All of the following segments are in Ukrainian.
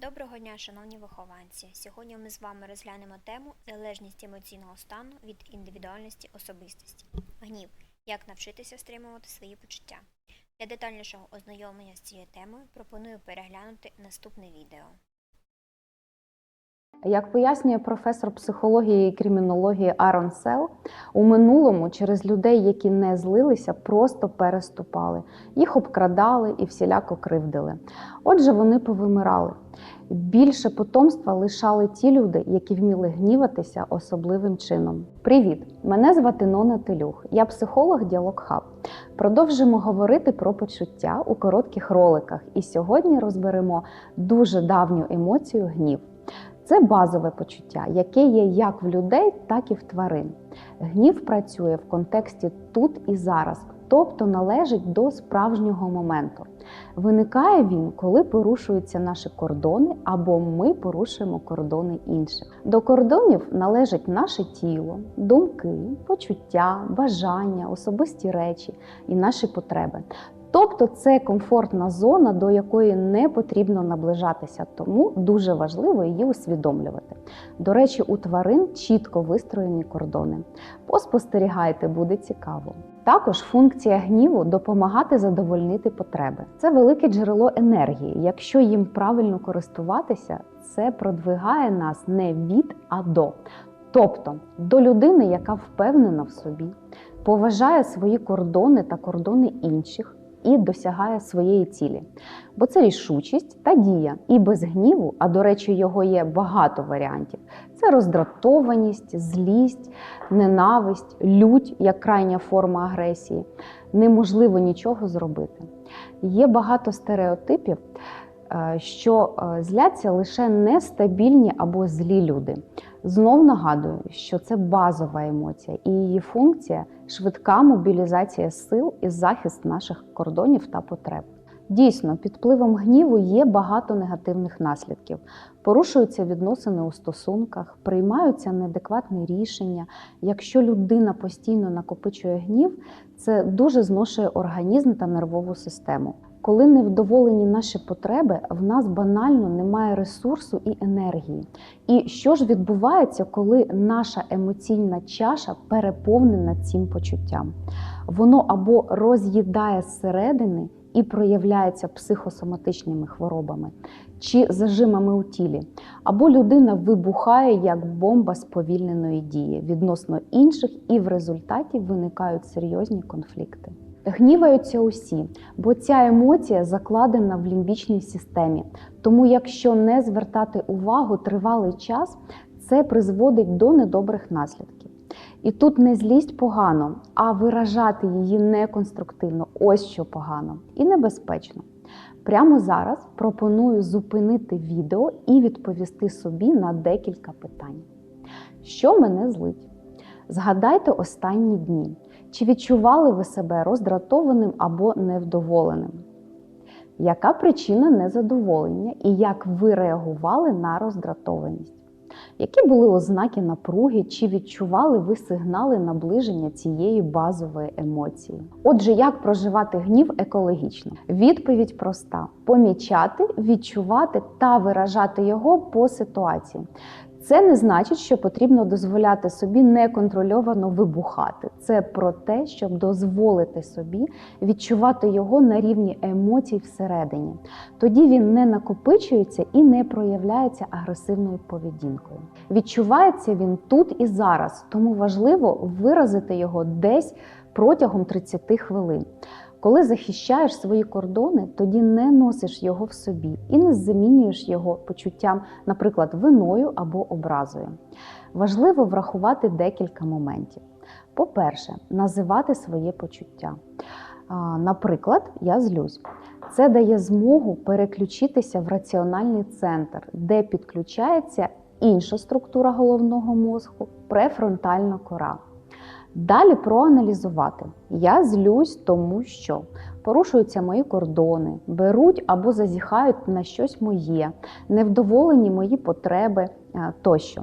Доброго дня, шановні вихованці! Сьогодні ми з вами розглянемо тему залежність емоційного стану від індивідуальності особистості. Гнів. Як навчитися стримувати свої почуття. Для детальнішого ознайомлення з цією темою пропоную переглянути наступне відео. Як пояснює професор психології і кримінології Арон Сел, у минулому через людей, які не злилися, просто переступали, їх обкрадали і всіляко кривдили. Отже, вони повимирали. Більше потомства лишали ті люди, які вміли гніватися особливим чином. Привіт! Мене звати Нона Телюх. Я психолог Діалог Хаб. Продовжимо говорити про почуття у коротких роликах. І сьогодні розберемо дуже давню емоцію гнів. Це базове почуття, яке є як в людей, так і в тварин. Гнів працює в контексті тут і зараз, тобто належить до справжнього моменту. Виникає він, коли порушуються наші кордони або ми порушуємо кордони інших. До кордонів належить наше тіло, думки, почуття, бажання, особисті речі і наші потреби. Тобто це комфортна зона, до якої не потрібно наближатися, тому дуже важливо її усвідомлювати. До речі, у тварин чітко вистроєні кордони. Поспостерігайте, буде цікаво. Також функція гніву допомагати задовольнити потреби. Це велике джерело енергії. Якщо їм правильно користуватися, це продвигає нас не від, а до. Тобто до людини, яка впевнена в собі, поважає свої кордони та кордони інших і досягає своєї цілі. Бо це рішучість та дія. І без гніву, а до речі, його є багато варіантів. Це роздратованість, злість, ненависть, лють як крайня форма агресії. Неможливо нічого зробити. Є багато стереотипів, що е, зляться лише нестабільні або злі люди. Знов нагадую, що це базова емоція, і її функція швидка мобілізація сил і захист наших кордонів та потреб. Дійсно, під впливом гніву є багато негативних наслідків. Порушуються відносини у стосунках, приймаються неадекватні рішення. Якщо людина постійно накопичує гнів, це дуже зношує організм та нервову систему. Коли невдоволені наші потреби, в нас банально немає ресурсу і енергії. І що ж відбувається, коли наша емоційна чаша переповнена цим почуттям? Воно або роз'їдає зсередини і проявляється психосоматичними хворобами чи зажимами у тілі, або людина вибухає як бомба сповільненої дії відносно інших, і в результаті виникають серйозні конфлікти. Гніваються усі, бо ця емоція закладена в лімбічній системі. Тому, якщо не звертати увагу тривалий час, це призводить до недобрих наслідків. І тут не злість погано, а виражати її неконструктивно ось що погано і небезпечно. Прямо зараз пропоную зупинити відео і відповісти собі на декілька питань. Що мене злить? Згадайте останні дні. Чи відчували ви себе роздратованим або невдоволеним? Яка причина незадоволення і як ви реагували на роздратованість? Які були ознаки напруги, чи відчували ви сигнали наближення цієї базової емоції? Отже, як проживати гнів екологічно? Відповідь проста: помічати, відчувати та виражати його по ситуації. Це не значить, що потрібно дозволяти собі неконтрольовано вибухати. Це про те, щоб дозволити собі відчувати його на рівні емоцій всередині. Тоді він не накопичується і не проявляється агресивною поведінкою. Відчувається він тут і зараз, тому важливо виразити його десь протягом 30 хвилин. Коли захищаєш свої кордони, тоді не носиш його в собі і не замінюєш його почуттям, наприклад, виною або образою. Важливо врахувати декілька моментів. По-перше, називати своє почуття. Наприклад, я злюсь. Це дає змогу переключитися в раціональний центр, де підключається інша структура головного мозку префронтальна кора. Далі проаналізувати. Я злюсь, тому що порушуються мої кордони, беруть або зазіхають на щось моє, невдоволені мої потреби тощо.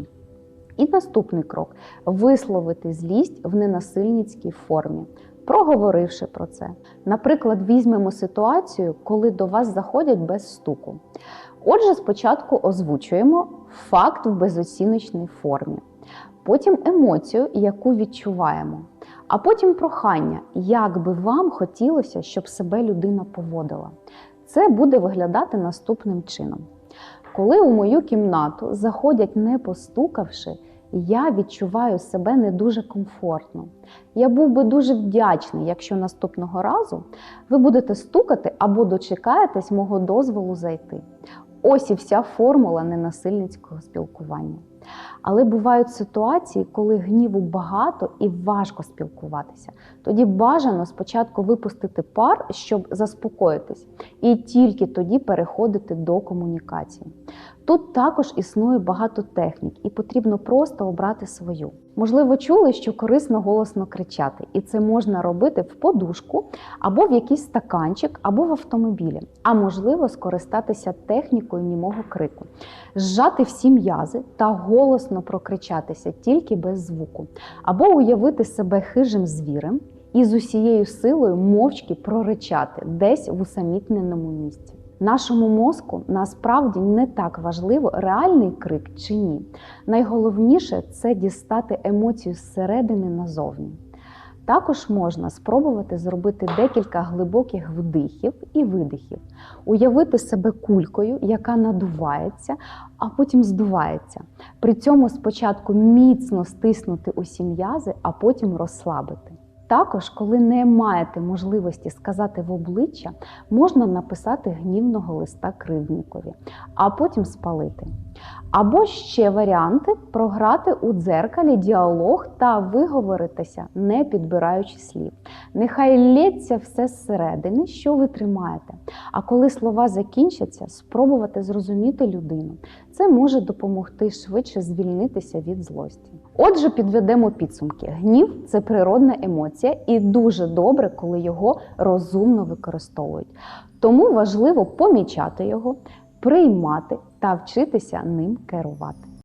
І наступний крок висловити злість в ненасильницькій формі. проговоривши про це. Наприклад, візьмемо ситуацію, коли до вас заходять без стуку. Отже, спочатку озвучуємо факт в безоціночній формі, потім емоцію, яку відчуваємо, а потім прохання, як би вам хотілося, щоб себе людина поводила. Це буде виглядати наступним чином. Коли у мою кімнату заходять не постукавши, я відчуваю себе не дуже комфортно. Я був би дуже вдячний, якщо наступного разу ви будете стукати або дочекаєтесь мого дозволу зайти. Ось і вся формула ненасильницького спілкування. Але бувають ситуації, коли гніву багато і важко спілкуватися. Тоді бажано спочатку випустити пар, щоб заспокоїтись, і тільки тоді переходити до комунікації. Тут також існує багато технік, і потрібно просто обрати свою. Можливо, чули, що корисно голосно кричати, і це можна робити в подушку або в якийсь стаканчик, або в автомобілі. А можливо, скористатися технікою німого крику, зжати всі м'язи та голосно прокричатися тільки без звуку, або уявити себе хижим звірем і з усією силою мовчки проричати десь в усамітненому місці. Нашому мозку насправді не так важливо, реальний крик чи ні. Найголовніше це дістати емоцію зсередини назовні. Також можна спробувати зробити декілька глибоких вдихів і видихів, уявити себе кулькою, яка надувається, а потім здувається. При цьому спочатку міцно стиснути усі м'язи, а потім розслабити. Також, коли не маєте можливості сказати в обличчя, можна написати гнівного листа кривдникові, а потім спалити. Або ще варіанти програти у дзеркалі діалог та виговоритися, не підбираючи слів. Нехай лється все зсередини, що ви тримаєте. А коли слова закінчаться, спробувати зрозуміти людину. Це може допомогти швидше звільнитися від злості. Отже, підведемо підсумки. Гнів це природна емоція, і дуже добре, коли його розумно використовують. Тому важливо помічати його, приймати та вчитися ним керувати.